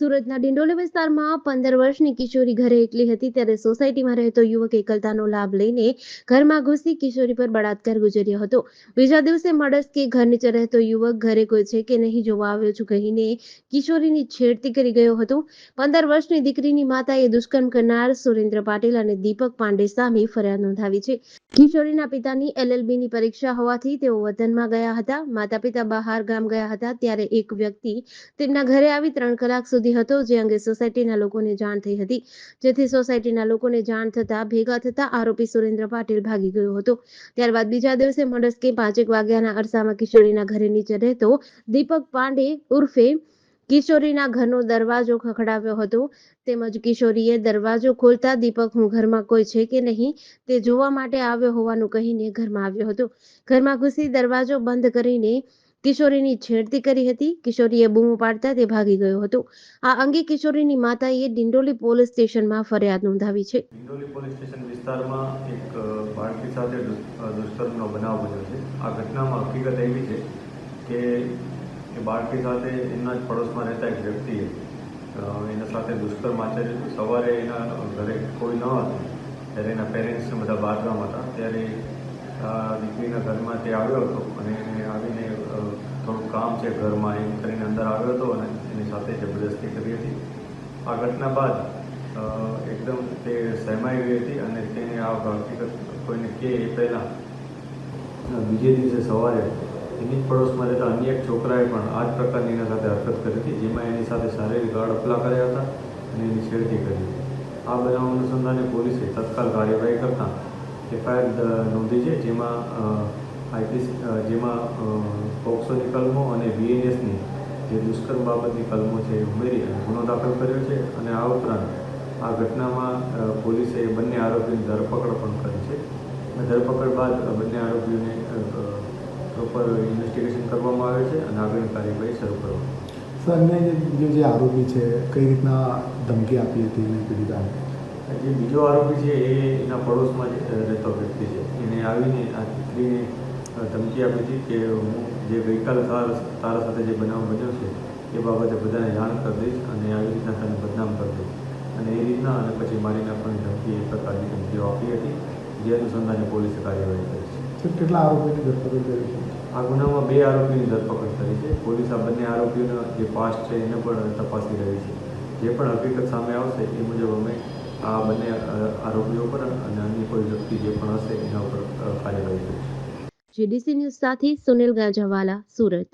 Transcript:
સુરતના ડિંડોલી વિસ્તારમાં પંદર વર્ષની કિશોરી ઘરે એકલી હતી ત્યારે સોસાયટીમાં રહેતો યુવક એકલતાનો લાભ લઈને ઘરમાં ઘૂસી કિશોરી પર બળાત્કાર ગુજર્યો હતો. બીજા દિવસે મળસ્કે ઘર નીચે રહેતો યુવક ઘરે કોઈ છે કે નહીં જોવા આવ્યો છું કહીને કિશોરીની છેડતી કરી ગયો હતો. પંદર વર્ષની દીકરીની માતાએ દુષ્કર્મ કરનાર સુરેન્દ્ર પાટીલ અને દીપક પાંડે સામે ફરિયાદ નોંધાવી છે. કિશોરીના પિતાની એલએલબીની પરીક્ષા હોવાથી તેઓ વતનમાં ગયા હતા. માતા પિતા બહાર ગામ ગયા હતા ત્યારે એક વ્યક્તિ તેમના ઘરે આવી ત્રણ કલાક સુધી હતો, જે અંગે સોસાયટીના લોકોને જાણ થઈ હતી. જેથી સોસાયટીના લોકોને જાણ થતા ભેગા થતા આરોપી સુરેન્દ્ર પાટીલ ભાગી ગયો હતો. ત્યારબાદ બીજા દિવસે મળસ્કે પાંચેક વાગ્યાના અરસામાં કિશોરીના ઘરે નીચે રહેતો દીપક પાંડે ઉર્ફે કિશોરીના ઘરનો દરવાજો ખખડાવ્યો હતો. તેમજ કિશોરીએ દરવાજો ખોલતા દીપક, હું ઘરમાં કોઈ છે કે નહીં તે જોવા માટે આવ્યો હોવાનું કહીને ઘરમાં આવ્યો હતો. ઘરમાં ઘૂસી દરવાજો બંધ કરીને કિશોરીની છેડતી કરી હતી. કિશોરીએ બૂમો પાડતા તે ભાગી ગયો હતો. આ અંગે કિશોરીની માતાએ ડિંડોલી પોલીસ સ્ટેશનમાં ફરિયાદ નોંધાવી છે. ડિંડોલી પોલીસ સ્ટેશન વિસ્તારમાં એક બાળકી સાથે દુષ્કર્મનો બનાવ બન્યો છે. આ ઘટનામાં હકીકત એવી છે કે એ બાળકી સાથે એમના જ પડોશમાં રહેતા એક વ્યક્તિએ એના સાથે દુષ્કર્મ આચર્યું સવારે એના ઘરે કોઈ ન હતું. ત્યારે એના પેરેન્ટ્સ બધા બહાર હતા. ત્યારે દીકરીના ઘરમાં તે આવ્યો હતો અને એને આવીને થોડું કામ છે ઘરમાં એમ કરીને અંદર આવ્યો હતો અને એની સાથે જબરદસ્તી કરી હતી. આ ઘટના બાદ એકદમ તે સહેમાઈ ગઈ હતી અને તેને આ હકીકત કોઈને કહે એ પહેલાં બીજે દિવસે સવારે એની જ પડોશમાં રહેતા અન્ય એક છોકરાએ પણ આ જ પ્રકારની એના સાથે હરકત કરી હતી, જેમાં એની સાથે શારીરિક ગાળપલા કર્યા હતા અને એની છેડતી કરી આ બનાવ અનુસંધાને પોલીસે તત્કાલ કાર્યવાહી કરતાં એફઆઈઆર નોંધી છે, જેમાં આઈપીસી જેમાં પોક્સોની કલમો અને બીએનએસની જે દુષ્કર્મ બાબતની કલમો છે એ ઉમેરી ગુનો દાખલ કર્યો છે અને આ ઉપરાંત આ ઘટનામાં પોલીસે બંને આરોપીની ધરપકડ પણ કરી છે ધરપકડ બાદ બંને આરોપીઓને પ્રોપર ઇન્વેસ્ટિગેશન કરવામાં આવે છે અને આગળની કાર્યવાહી શરૂ કરવામાં. સર અન્ય જે આરોપી છે, કઈ રીતના ધમકી આપી હતી એને પીડિતાને જે બીજો આરોપી છે એ એના પડોશમાં જ રહેતો વ્યક્તિ છે. એને આવીને આ દીકરીને ધમકી આપી હતી કે હું જે ગઈકાલે તારા તારા સાથે જે બનાવ બન્યો છે એ બાબતે બધાને જાણ કરી દઈશ અને આવી રીતના તને બદનામ કરી દઈશ. અને એ રીતના અને પછી મારી નાખવાની ધમકી એ પ્રકારની ધમકીઓ આપી હતી જે અનુસંધાને પોલીસે કાર્યવાહી કરી છે. કેટલા આરોપીની ધરપકડ કરી છે? આ ગુનામાં બે આરોપીની ધરપકડ કરી છે. પોલીસ આ બંને આરોપીઓનો જે પાસ્ટ છે એને પણ તપાસી રહી છે. જે પણ હકીકત સામે આવશે એ મુજબ અમે આ બંને આરોપીઓ પર અને અન્ય કોઈ વ્યક્તિ જે પણ હશે, એના ઉપર કાર્યવાહી કરીશું જીડીસી ન્યૂઝ સાથે સુનિલ ગાજાવાલા સુરત.